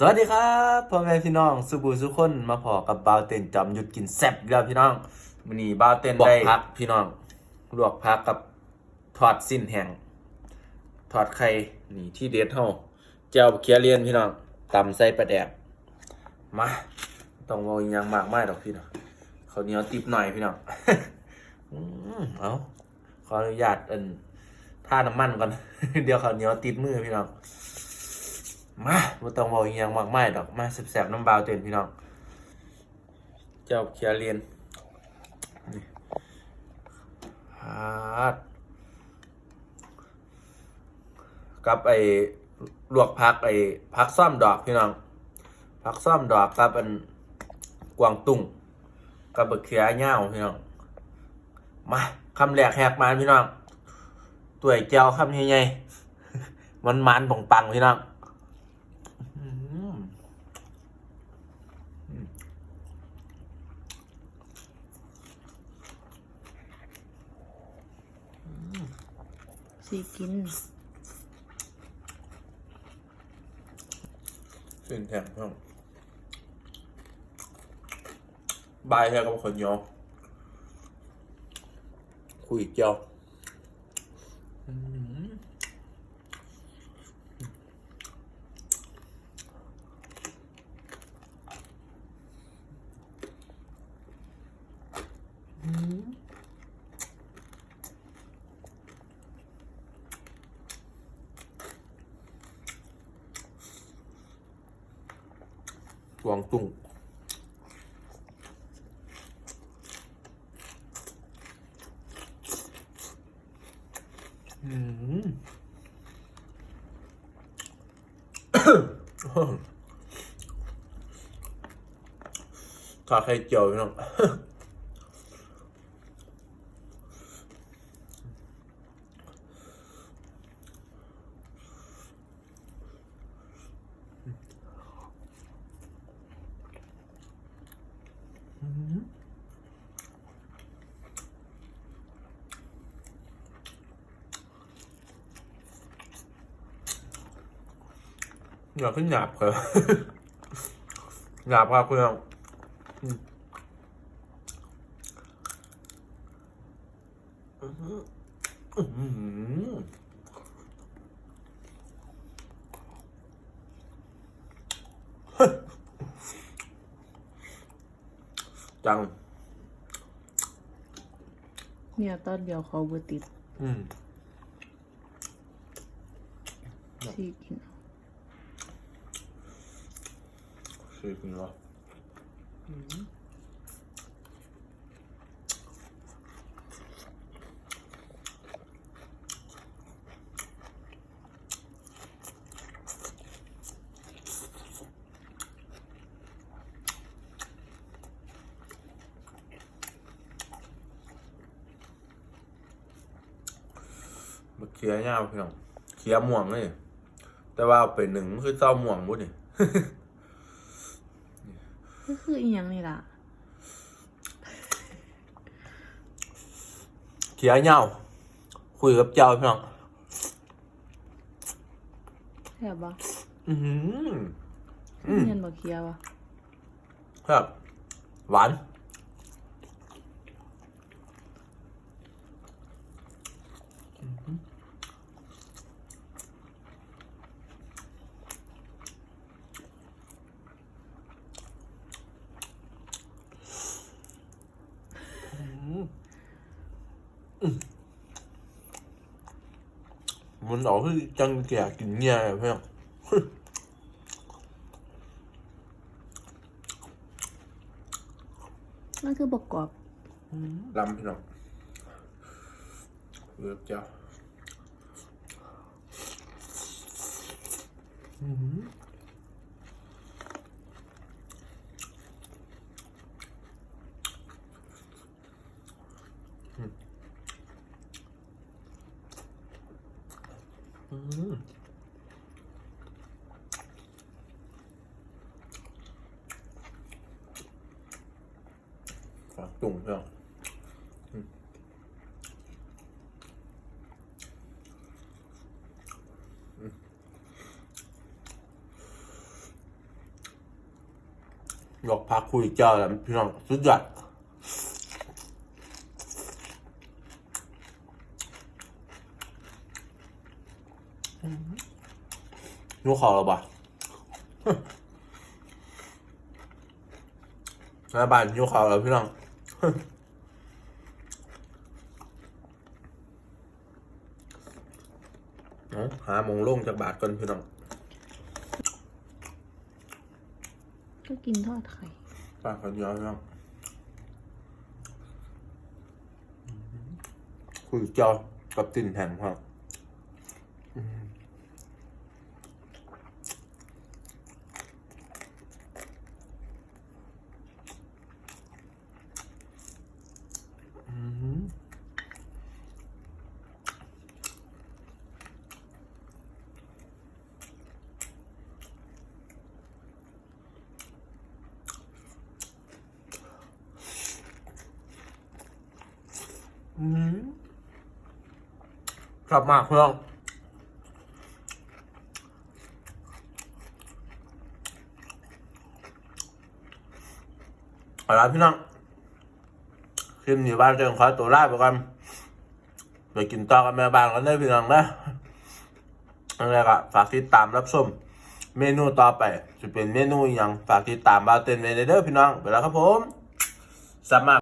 สวัสดีครับพ่อแม่พี่น้องสุบูสุคนมาพอกับบาวเต็นจอมหยุดกินแซ่บอีกแล้วพี่น้องมื้อนี้บาวเต็นได้พักพี่น้องลวกพักกับทอดสิ้นแห้งทอดไข่นี่ที่เด็ดเฮาเจ้าเคียเรียนพี่น้องตำใส่ปลาแดกมาต้องเอาอหยังมากมายดอกพี่น้องข้าวเหนียวติบหน่อยพี่น้องอืมเอาขออนุญาตเอินท่าน้ำมันก่อน เดี๋ยวข้าวเหนียวติดมือพี่น้อง มาบ่ต้องบอกอหยังมากมายดอกมาแสบๆน้ำบาวเต็นพี่น้อง เจ้าเคียเรียนนี่ฮาดกับไอ้ลวกพักไอ้พักซ่อมดอกพี่น้องพักซ่อมดอกกับอันกวางตุ้งกับบักเขียเง่าพี่น้อง มาคำแรกแหกมานพี่น้องตัวไอ้เจ้าคำใหญ่ๆมันมันๆปังๆพี่น้อง อืมอืม สีกินสิ้นแทงพี่น้งบายแค่กับคนยอคุยเจียวอืมก วางตุ้งอืมทอดไข่เจียวพี่น้อง อยากขึ้นหยาบครับหยาบครับเพื่อนอืมอื้อหืออื้อหือ จัง เนี่ยตอนเดียวเขาบ่ติดอืมสีกินคือคุณเหรอม เคลียร์ยาวพี่น้องเคลียร์ม่วงเลยแต่ว่าเอาไปหนึ่งมันคือเจ้าม่วงบุนี่ก็คืออีหยังนี่ล่ะเขียเหงาคุยกับเจ้าพี่น้องแซ่บบ่อือหืออืมเงินบ่เคียวอะครับหวาน มันออกคือจังแก่กินเงี้ยอะเพื่อนมันคือบ่กรอบลำพี่น้องเลือกเจ้า อืมอืม ฝากตุ่มเพื่อนลวกผักคุยเจ้าแล้วพี่น้องสุดยอดนูขอเราปะแม่บ้านยูเขาแล้วพี่น้องเอา หาโมงลงจากบาทก่อนพี่น้อง ก็กินทอดไข่ปากกันยาวพี่น้องคุยเจ้ากับติ่นแห่งครับอืมอืม กลับมากพี่น้องเอาละพี่น้องคลิปนี้บ้านเจงขอตัวลาไปก่อนไปกินต่อกับแม่บ้านกันได้พี่น้องนะอะไรก็ฝากติดตามรับชมเมนูต่อไปจะเป็นเมนูอย่างฝากติดตามบ้านเต้นเมเด้อพี่น้องไปแล้วครับผมสามารถ